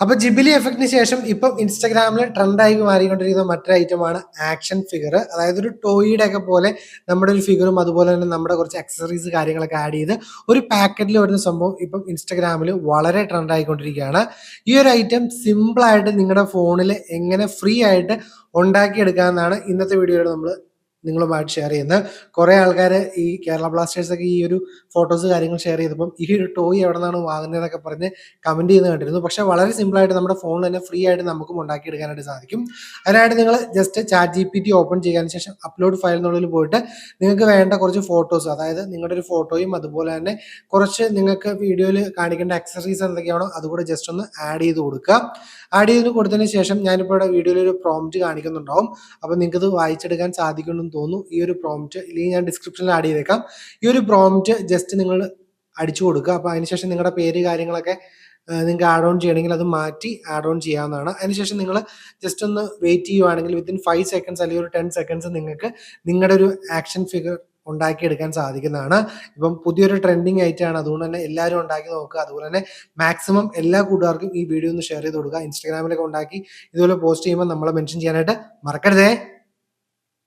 അപ്പൊ ജിബിലി എഫക്റ്റിന് ശേഷം ഇപ്പം ഇൻസ്റ്റാഗ്രാമിൽ ട്രെൻഡായി മാറിക്കൊണ്ടിരിക്കുന്ന മറ്റൊരു ഐറ്റമാണ് ആക്ഷൻ ഫിഗർ അതായത് ഒരു ടോയിയുടെ ഒക്കെ പോലെ നമ്മുടെ ഒരു ഫിഗറും അതുപോലെ തന്നെ നമ്മുടെ കുറച്ച് അക്സസറീസ് കാര്യങ്ങളൊക്കെ ആഡ് ചെയ്ത് ഒരു പാക്കറ്റിൽ വരുന്ന സംഭവം ഇപ്പം ഇൻസ്റ്റാഗ്രാമിൽ വളരെ ട്രെൻഡായിക്കൊണ്ടിരിക്കുകയാണ്. ഈ ഒരു ഐറ്റം സിമ്പിളായിട്ട് നിങ്ങളുടെ ഫോണിൽ എങ്ങനെ ഫ്രീ ആയിട്ട് ഉണ്ടാക്കിയെടുക്കാമെന്നാണ് ഇന്നത്തെ വീഡിയോയിൽ നമ്മൾ നിങ്ങളുമായിട്ട് ഷെയർ ചെയ്യുന്നത്. കുറേ ആൾക്കാർ ഈ കേരള ബ്ലാസ്റ്റേഴ്സ് ഒക്കെ ഈ ഒരു ഫോട്ടോസ് കാര്യങ്ങൾ ഷെയർ ചെയ്തപ്പം ഈ ഒരു ടോയ് എവിടെ നിന്നാണ് വാങ്ങുന്നതെന്നൊക്കെ പറഞ്ഞ് കമന്റ് ചെയ്ത് കണ്ടിരുന്നു. പക്ഷെ വളരെ സിമ്പിളായിട്ട് നമ്മുടെ ഫോണിൽ തന്നെ ഫ്രീ ആയിട്ട് നമുക്കും ഉണ്ടാക്കിയെടുക്കാനായിട്ട് സാധിക്കും. അതിനായിട്ട് നിങ്ങൾ just chat G P T open ചെയ്യാൻ ശേഷം അപ്ലോഡ് ഫയൽ എന്നുള്ളിൽ പോയിട്ട് നിങ്ങൾക്ക് വേണ്ട കുറച്ച് ഫോട്ടോസ് അതായത് നിങ്ങളുടെ ഒരു ഫോട്ടോയും അതുപോലെ തന്നെ കുറച്ച് നിങ്ങൾക്ക് വീഡിയോയിൽ കാണിക്കേണ്ട അക്സസറീസ് എന്തൊക്കെയാണോ അതുകൂടെ ജസ്റ്റ് ഒന്ന് ആഡ് ചെയ്ത് കൊടുക്കുക. ആഡ് ചെയ്ത് കൊടുത്തതിന് ശേഷം ഞാനിപ്പോൾ ഇവിടെ വീഡിയോയിൽ ഒരു പ്രോംപ്റ്റ് കാണിക്കുന്നുണ്ടാവും. അപ്പോൾ നിങ്ങൾക്ക് ഇത് വായിച്ചെടുക്കാൻ സാധിക്കുമെന്ന് തോന്നുന്നു. ഈ ഒരു പ്രോംപ്റ്റ് ഇല്ലെങ്കിൽ ഞാൻ ഡിസ്ക്രിപ്ഷനിൽ ആഡ് ചെയ്തേക്കാം. ഈ ഒരു പ്രോംപ്റ്റ് ജസ്റ്റ് നിങ്ങൾ അടിച്ചു കൊടുക്കുക. അപ്പോൾ അതിനുശേഷം നിങ്ങളുടെ പേര് കാര്യങ്ങളൊക്കെ നിങ്ങൾക്ക് ആഡ് ഓൺ ചെയ്യണമെങ്കിൽ അത് മാറ്റി ആഡ് ഓൺ ചെയ്യാവുന്നതാണ്. അതിനുശേഷം നിങ്ങൾ ജസ്റ്റ് ഒന്ന് വെയിറ്റ് ചെയ്യുവാണെങ്കിൽ വിത്തിൻ ഫൈവ് സെക്കൻഡ്സ് അല്ലെങ്കിൽ ഒരു ടെൻ സെക്കൻഡ്സ് നിങ്ങൾക്ക് നിങ്ങളുടെ ഒരു ആക്ഷൻ ഫിഗർ ഉണ്ടാക്കിയെടുക്കാൻ സാധിക്കുന്നതാണ്. ഇപ്പം പുതിയൊരു ട്രെൻഡിങ് ആയിട്ടാണ് അതുകൊണ്ട് തന്നെ എല്ലാവരും ഉണ്ടാക്കി നോക്കുക. അതുപോലെ തന്നെ മാക്സിമം എല്ലാ കൂട്ടുകാർക്കും ഈ വീഡിയോ ഒന്ന് ഷെയർ ചെയ്ത് കൊടുക്കുക. ഇൻസ്റ്റാഗ്രാമിലൊക്കെ ഉണ്ടാക്കി ഇതുപോലെ പോസ്റ്റ് ചെയ്യുമ്പോൾ നമ്മളെ മെൻഷൻ ചെയ്യാനായിട്ട് മറക്കരുതേ.